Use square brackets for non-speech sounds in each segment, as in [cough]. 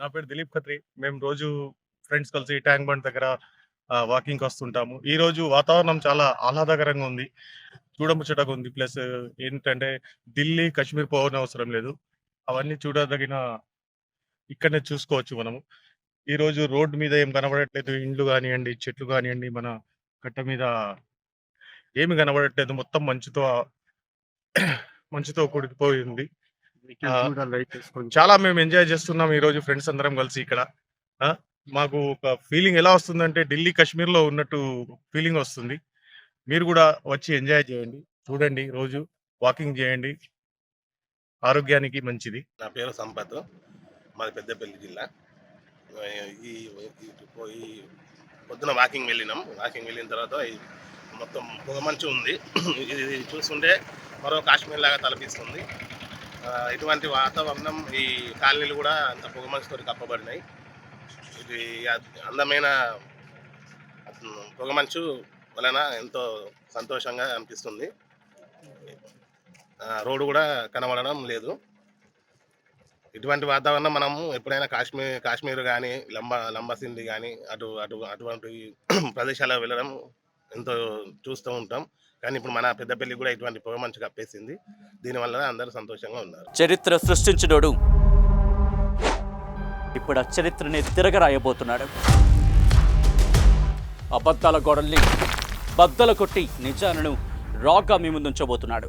నా పేరు దిలీప్ ఖత్రి. మేము రోజు ఫ్రెండ్స్ కలిసి ట్యాంక్ బండ్ దగ్గర వాకింగ్‌కి వస్తుంటాము. ఈరోజు వాతావరణం చాలా ఆహ్లాదకరంగా ఉంది. చూడముచ్చటగా ఉంది. ప్లస్ ఏంటంటే ఢిల్లీ, కాశ్మీర్ అవసరం లేదు. అవన్నీ చూడదగిన ఇక్కడనే చూసుకోవచ్చు మనము. ఈరోజు రోడ్డు మీద ఏం కనబడట్లేదు. ఇండ్లు కానివ్వండి చెట్లు కానివ్వండి మన కట్ట మీద ఏమి కనబడట్లేదు. మొత్తం మంచుతో మంచుతో కూడిపోయింది చాలా మేము ఎంజాయ్ చేస్తున్నాం ఈరోజు ఫ్రెండ్స్ అందరం కలిసి ఇక్కడ. మాకు ఒక ఫీలింగ్ ఎలా వస్తుందంటే ఢిల్లీ, కాశ్మీర్‌లో ఉన్నట్టు ఫీలింగ్ వస్తుంది. మీరు గూడా వచ్చి ఎంజాయ్ చేయండి. చూడండి రోజు వాకింగ్ చేయండి. ఆరోగ్యానికి మంచిది. నా పేరు సంపత్. మాది పెద్దపల్లి జిల్లా. ఈ ఈ ఈ పొద్దున వాకింగ్ వెళ్ళినాం. వాకింగ్ వెళ్ళిన తర్వాత ఈ మొత్తం పొగమంచు ఉంది. ఇది చూస్తుంటే మరో కాశ్మీర్ లాగా తలపిస్తుంది. ఇటువంటి వాతావరణం ఈ కాలనీలు కూడా అంత పొగమంచుతో కప్పబడినాయి. ఇది అందమైన పొగమంచు వలన ఎంతో సంతోషంగా అనిపిస్తుంది. రోడ్డు కూడా కనబడడం లేదు. ఇటువంటి వాతావరణం మనము ఎప్పుడైనా కాశ్మీర్ కాశ్మీర్ కానీ లంబ లంబసింది కానీ అటు అటు అటువంటి [clears throat] ప్రదేశాలకు వెళ్ళడం ఎంతో చూస్తూ ఉంటాం. కానీ ఇప్పుడు మన పెద్దపల్లి కూడా ఇటువంటి పొగమంచు కప్పేసింది. దీనివల్ల అందరూ సంతోషంగా ఉన్నారు. చరిత్ర సృష్టించినోడు ఇప్పుడు ఆ చరిత్రని తిరగరాయబోతున్నాడు అబద్ధాల గోడల్ని బద్దలు కొట్టి నిజాలను రాగా మీ ముందుంచబోతున్నాడు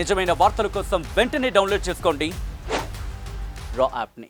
నిజమైన వార్తల కోసం వెంటనే డౌన్లోడ్ చేసుకోండి రా యాప్ని